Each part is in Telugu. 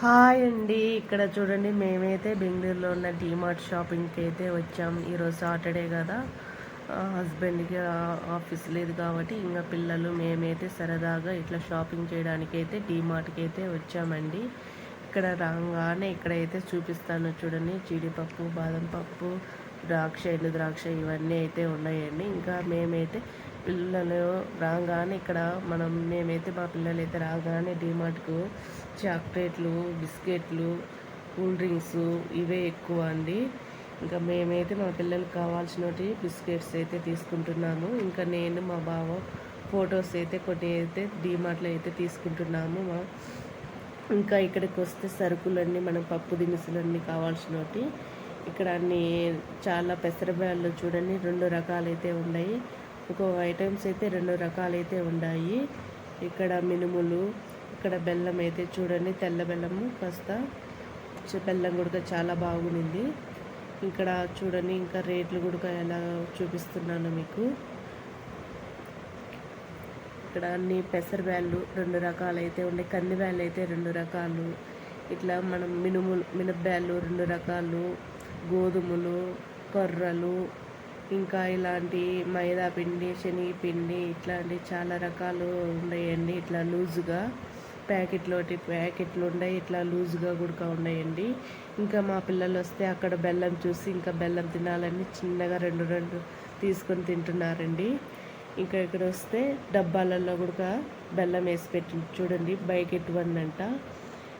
హాయ్ అండి. ఇక్కడ చూడండి మేమైతే బెంగళూరులో ఉన్న డీమార్ట్ షాపింగ్కి అయితే వచ్చాం. ఈరోజు సాటర్డే కదా. హస్బెండ్కి ఆఫీస్ లేదు కాబట్టి ఇంకా పిల్లలు మేమైతే సరదాగా ఇట్లా షాపింగ్ చేయడానికి అయితే డీమార్ట్కి అయితే వచ్చామండి. ఇక్కడ రాగానే ఇక్కడైతే చూపిస్తాను చూడండి. జీడిపప్పు బాదం పప్పు ద్రాక్ష ఎండు ద్రాక్ష ఇవన్నీ అయితే ఉన్నాయండి. ఇంకా మేమైతే పిల్లలు రాగానే ఇక్కడ మనం మేమైతే మా పిల్లలు అయితే రాగానే డిమార్ట్కు చాక్లెట్లు బిస్కెట్లు కూల్ డ్రింక్స్ ఇవే ఎక్కువ అండి. ఇంకా మేమైతే మా పిల్లలకు కావాల్సినవి బిస్కెట్స్ అయితే తీసుకుంటున్నాము. ఇంకా నేను మా బావ ఫొటోస్ అయితే కొన్ని అయితే డిమార్ట్లో అయితే తీసుకుంటున్నాము. మా ఇంకా ఇక్కడికి వస్తే సరుకులన్నీ మనం పప్పు దినుసులన్నీ కావాల్సినవి ఇక్కడ అన్ని చాలా పెసరబ్యాళ్ళు చూడండి రెండు రకాలైతే ఉన్నాయి. ఇంకో ఐటమ్స్ అయితే రెండు రకాలైతే ఉన్నాయి ఇక్కడ మినుములు ఇక్కడ బెల్లం అయితే చూడండి తెల్ల బెల్లము కాస్త బెల్లం కూడా చాలా బాగుంది ఇక్కడ చూడండి ఇంకా రేట్లు కూడా ఎలా చూపిస్తున్నాను మీకు. ఇక్కడ అన్ని పెసర బ్యాళ్ళు రెండు రకాలు అయితే ఉన్నాయి కంది బ్యాళ్ళు అయితే రెండు రకాలు. ఇట్లా మనం మినుములు మినప్బ్యాళ్ళు రెండు రకాలు. గోధుమలు కొర్రలు ఇంకా ఇలాంటి మైదా పిండి శనగపిండి ఇట్లాంటి చాలా రకాలు ఉన్నాయండి ఇట్లా లూజుగా ప్యాకెట్లు ప్యాకెట్లు ఉన్నాయి ఇట్లా లూజుగా కూడా ఉన్నాయండి ఇంకా మా పిల్లలు వస్తే అక్కడ బెల్లం చూసి ఇంకా బెల్లం తినాలని చిన్నగా రెండు రెండు తీసుకొని తింటున్నారండి. ఇంకా ఇక్కడ వస్తే డబ్బాలలో కూడా బెల్లం వేసి పెట్టి చూడండి బైకెట్ వన్ అంట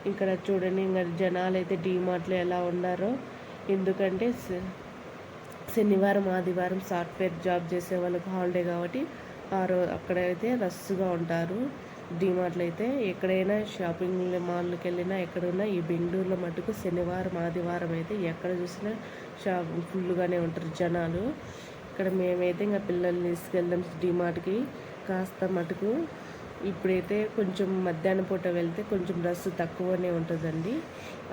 ఇక్కడ చూడండి ఇంకా జనాలు అయితే డీమార్ట్లో ఎలా ఉన్నారో. ఎందుకంటే స- శనివారం ఆదివారం సాఫ్ట్వేర్ జాబ్ చేసే వాళ్ళకి హాలిడే కాబట్టి ఆ రో అక్కడైతే రస్సుగా ఉంటారు. డిమార్ట్లు అయితే ఎక్కడైనా షాపింగ్ మాల్కి వెళ్ళినా ఎక్కడున్నా ఈ బెంగళూరులో మటుకు శనివారం ఆదివారం అయితే ఎక్కడ చూసినా షాప్ ఫుల్గానే ఉంటారు జనాలు. ఇక్కడ మేమైతే ఇంకా పిల్లల్ని తీసుకెళ్ళాం డిమార్ట్కి కాస్త మటుకు ఇప్పుడైతే కొంచెం మధ్యాహ్నం పూట వెళ్తే కొంచెం రష్ తక్కువనే ఉంటుందండి.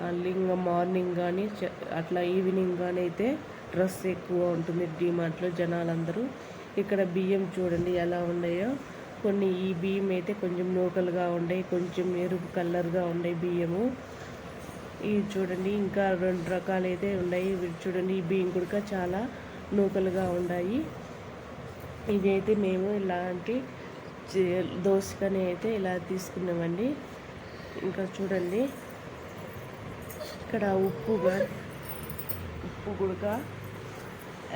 మళ్ళీ ఇంకా మార్నింగ్ కానీ చ- అట్లా ఈవినింగ్ కానీ అయితే రష్ ఎక్కువ ఉంటుంది డిమార్ట్లో జనాలందరూ. ఇక్కడ బియ్యం చూడండి ఎలా ఉన్నాయో. కొన్ని ఈ బియ్యం అయితే కొంచెం నూకలుగా ఉండే కొంచెం ఎరుపు కలర్గా ఉన్నాయి బియ్యము. ఇవి చూడండి ఇంకా రెండు రకాలు అయితే ఉన్నాయి చూడండి ఈ బియ్యం కూడా చాలా నూకలుగా ఉన్నాయి ఇవి అయితే మేము ఇలాంటి దోశకని అయితే ఇలా తీసుకున్నామండి. ఇంకా చూడండి. ఇక్కడ ఉప్పుగా ఉప్పు గుడక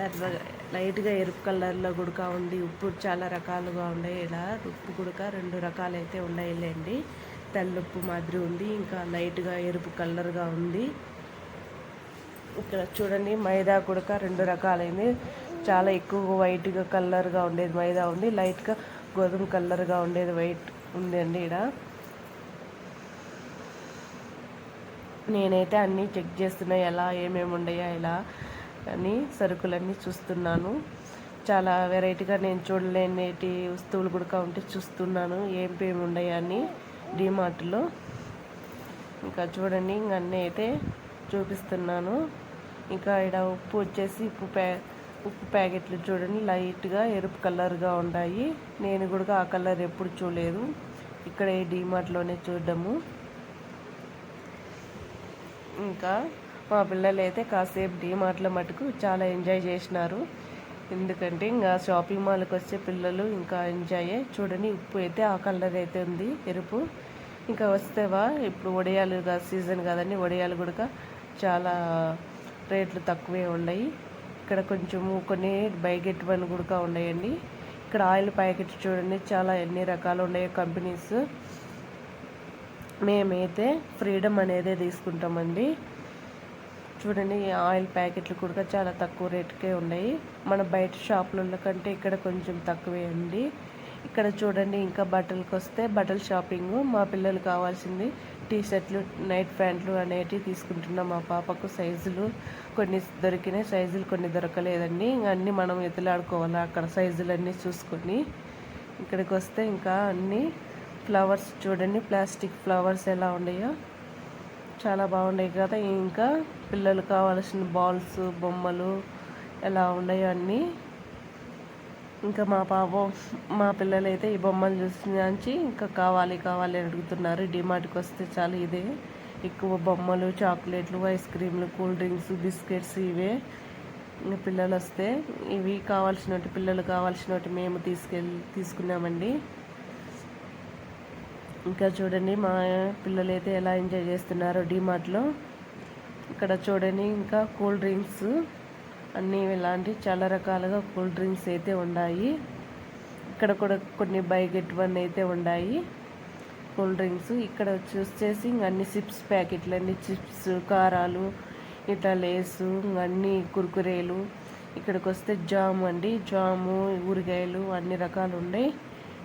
ఎర్ర లైట్గా ఎరుపు కలర్లో గుడక ఉంది. ఉప్పు చాలా రకాలుగా ఉన్నాయి ఇలా ఉప్పు గుడక రెండు రకాలైతే ఉన్నాయిలేండి. తెల్లుప్పు మాదిరి ఉంది. ఇంకా లైట్గా ఎరుపు కలర్గా ఉంది. ఇక్కడ చూడండి మైదా కుడక రెండు రకాలైంది. చాలా ఎక్కువ వైట్గా కలర్గా ఉండేది మైదా ఉంది. లైట్గా గోధుమ కలర్గా ఉండేది వైట్ ఉందండి ఇక్కడ నేనైతే అన్నీ చెక్ చేస్తున్నాయి ఎలా ఏమేమి ఉన్నాయా ఇలా. అని సరుకులన్నీ చూస్తున్నాను. చాలా వెరైటీగా నేను చూడలేనేటి వస్తువులు కూడా ఉంటే చూస్తున్నాను. ఏం ఏమి ఉన్నాయా డిమార్ట్లో. ఇంకా చూడండి ఇంక అన్నీ అయితే చూపిస్తున్నాను. ఇంకా ఇక్కడ ఉప్పు వచ్చేసి ఉప్పు ప్యా ఉప్పు ప్యాకెట్లు చూడండి లైట్గా ఎరుపు కలర్గా ఉన్నాయి నేను కూడా ఆ కలర్ ఎప్పుడు చూడలేదు. ఇక్కడ ఈ డిమార్ట్లోనే చూడడము. ఇంకా మా పిల్లలు అయితే కాసేపు డిమార్ట్లో మటుకు చాలా ఎంజాయ్ చేసినారు. ఎందుకంటే ఇంకా షాపింగ్ మాల్కి వచ్చే పిల్లలు ఇంకా ఎంజాయ్ చూడండి ఉప్పు అయితే ఆ కలర్ అయితే ఉంది ఎరుపు. ఇంకా వస్తేవా? ఇప్పుడు వడియాలు సీజన్ కదండి వడియాలు కూడా చాలా రేట్లు తక్కువే ఉన్నాయి. ఇక్కడ కొంచెం కొన్ని బైగెట్ వన్ కూడా ఉన్నాయండి. ఇక్కడ ఆయిల్ ప్యాకెట్స్ చూడండి చాలా ఎన్ని రకాలు ఉన్నాయో కంపెనీస్. మేమైతే ఫ్రీడమ్ అనేది తీసుకుంటామండి. చూడండి ఆయిల్ ప్యాకెట్లు కూడా చాలా తక్కువ రేటుకే ఉన్నాయి. మన బయట షాపుల కంటే ఇక్కడ కొంచెం తక్కువే అండి. ఇక్కడ చూడండి ఇంకా బట్టలకు వస్తే బట్టల షాపింగ్ మా పిల్లలు కావాల్సింది టీ షర్ట్లు నైట్ ప్యాంట్లు అనేటివి తీసుకుంటున్నాం. మా పాపకు సైజులు కొన్ని దొరికినాయి సైజులు కొన్ని దొరకలేదండి. ఇంకా అన్నీ మనం ఎత్తులాడుకోవాలి అక్కడ సైజులు అన్నీ చూసుకొని. ఇక్కడికి వస్తే ఇంకా అన్నీ ఫ్లవర్స్ చూడండి ప్లాస్టిక్ ఫ్లవర్స్ ఎలా ఉన్నాయో. చాలా బాగున్నాయి కదా ఇంకా పిల్లలు కావాల్సిన బాల్స్ బొమ్మలు ఎలా ఉన్నాయో అన్నీ ఇంకా మా పాప మా పిల్లలైతే ఈ బొమ్మలు చూసి ఇంకా కావాలి కావాలి అని అడుగుతున్నారు. డిమార్ట్కి వస్తే చాలు ఇదే. ఎక్కువ బొమ్మలు చాక్లెట్లు ఐస్ క్రీమ్లు కూల్ డ్రింక్స్ బిస్కెట్స్ ఇవే. ఇంకా పిల్లలు వస్తే ఇవి కావాల్సినట్టు పిల్లలు కావాల్సినట్టు మేము తీసుకెళ్ళి తీసుకున్నామండి. ఇంకా చూడండి మా పిల్లలైతే ఎలా ఎంజాయ్ చేస్తున్నారో డిమార్ట్లో. ఇక్కడ చూడండి ఇంకా కూల్ డ్రింక్స్ అన్నీ ఇలాంటి చాలా రకాలుగా కూల్ డ్రింక్స్ అయితే ఉన్నాయి. ఇక్కడ కూడా కొన్ని బై గెట్ వన్ అయితే ఉన్నాయి. కూల్ డ్రింక్స్ ఇక్కడ వచ్చేసి ఇంక అన్ని చిప్స్ ప్యాకెట్లు అన్ని చిప్స్ కారాలు ఇట్లా లేసు ఇంక అన్ని కుర్కురేలు. ఇక్కడికి వస్తే జామ్ అండి. జాము ఊరగాయలు అన్ని రకాలు ఉన్నాయి.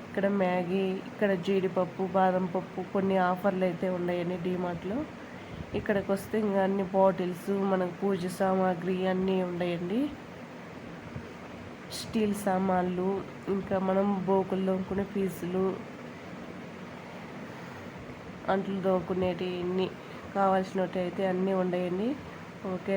ఇక్కడ మ్యాగీ ఇక్కడ జీడిపప్పు బాదం పప్పు కొన్ని ఆఫర్లు అయితే ఉన్నాయండి డీమార్ట్లో ఇక్కడికి వస్తే ఇంకా అన్ని బాటిల్స్ మనకు పూజ సామాగ్రి అన్నీ ఉన్నాయండి స్టీల్ సామాన్లు ఇంకా మనం బోకులు దొంకునే పీసులు అంట్లు దొంకునేటి అన్నీ కావాల్సినవి అయితే అన్నీ ఉన్నాయండి ఓకే.